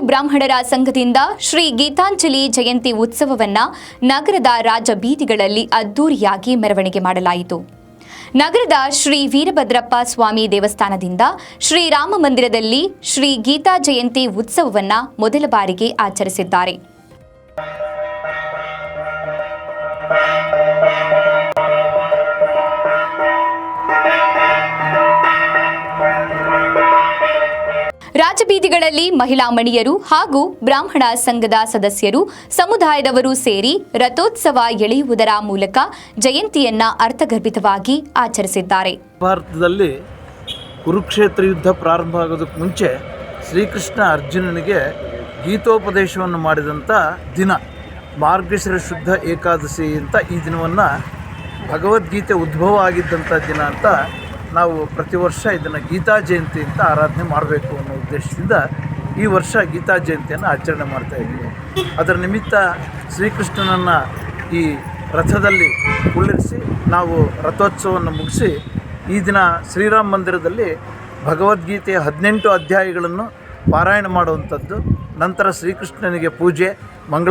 ಬ್ರಾಹ್ಮಣರ ಸಂಘದಿಂದ ಶ್ರೀ ಗೀತಾಂಜಲಿ ಜಯಂತಿ ಉತ್ಸವವನ್ನ ನಗರದ ರಾಜಬೀದಿಗಳಲ್ಲಿ ಅದ್ದೂರಿಯಾಗಿ ಮೆರವಣಿಗೆ ಮಾಡಲಾಯಿತು. ನಗರದ ಶ್ರೀ ವೀರಭದ್ರಪ್ಪ ಸ್ವಾಮಿ ದೇವಸ್ಥಾನದಿಂದ ಶ್ರೀರಾಮ ಮಂದಿರದಲ್ಲಿ ಶ್ರೀ ಗೀತಾ ಜಯಂತಿ ಉತ್ಸವವನ್ನ ಮೊದಲ ಬಾರಿಗೆ ಆಚರಿಸಿದ್ದಾರೆ. ರಾಜಬೀದಿಗಳಲ್ಲಿ ಮಹಿಳಾ ಮಣಿಯರು ಹಾಗೂ ಬ್ರಾಹ್ಮಣ ಸಂಘದ ಸದಸ್ಯರು ಸಮುದಾಯದವರು ಸೇರಿ ರಥೋತ್ಸವ ಎಳೆಯುವುದರ ಮೂಲಕ ಜಯಂತಿಯನ್ನ ಅರ್ಥಗರ್ಭಿತವಾಗಿ ಆಚರಿಸಿದ್ದಾರೆ. ಭಾರತದಲ್ಲಿ ಕುರುಕ್ಷೇತ್ರ ಯುದ್ಧ ಪ್ರಾರಂಭ ಆಗೋದಕ್ಕೆ ಮುಂಚೆ ಶ್ರೀಕೃಷ್ಣ ಅರ್ಜುನನಿಗೆ ಗೀತೋಪದೇಶವನ್ನು ಮಾಡಿದಂಥ ದಿನ, ಮಾರ್ಗಶಿರ ಶುದ್ಧ ಏಕಾದಶಿ ಅಂತ ಈ ದಿನವನ್ನು ಭಗವದ್ಗೀತೆ ಉದ್ಭವ ಆಗಿದ್ದಂಥ ದಿನ ಅಂತ ನಾವು ಪ್ರತಿ ವರ್ಷ ಇದನ್ನು ಗೀತಾ ಜಯಂತಿ ಅಂತ ಆರಾಧನೆ ಮಾಡಬೇಕು ಅನ್ನೋ ಉದ್ದೇಶದಿಂದ ಈ ವರ್ಷ ಗೀತಾ ಜಯಂತಿಯನ್ನು ಆಚರಣೆ ಮಾಡ್ತಾ ಇದ್ದೀವಿ. ಅದರ ನಿಮಿತ್ತ ಶ್ರೀಕೃಷ್ಣನನ್ನು ಈ ರಥದಲ್ಲಿ ಕುಳ್ಳಿರಿಸಿ ನಾವು ರಥೋತ್ಸವವನ್ನು ಮುಗಿಸಿ ಈ ದಿನ ಶ್ರೀರಾಮ ಮಂದಿರದಲ್ಲಿ ಭಗವದ್ಗೀತೆಯ ಹದಿನೆಂಟು ಅಧ್ಯಾಯಗಳನ್ನು ಪಾರಾಯಣ ಮಾಡುವಂಥದ್ದು. ನಂತರ ಶ್ರೀಕೃಷ್ಣನಿಗೆ ಪೂಜೆ ಮಂಗಳ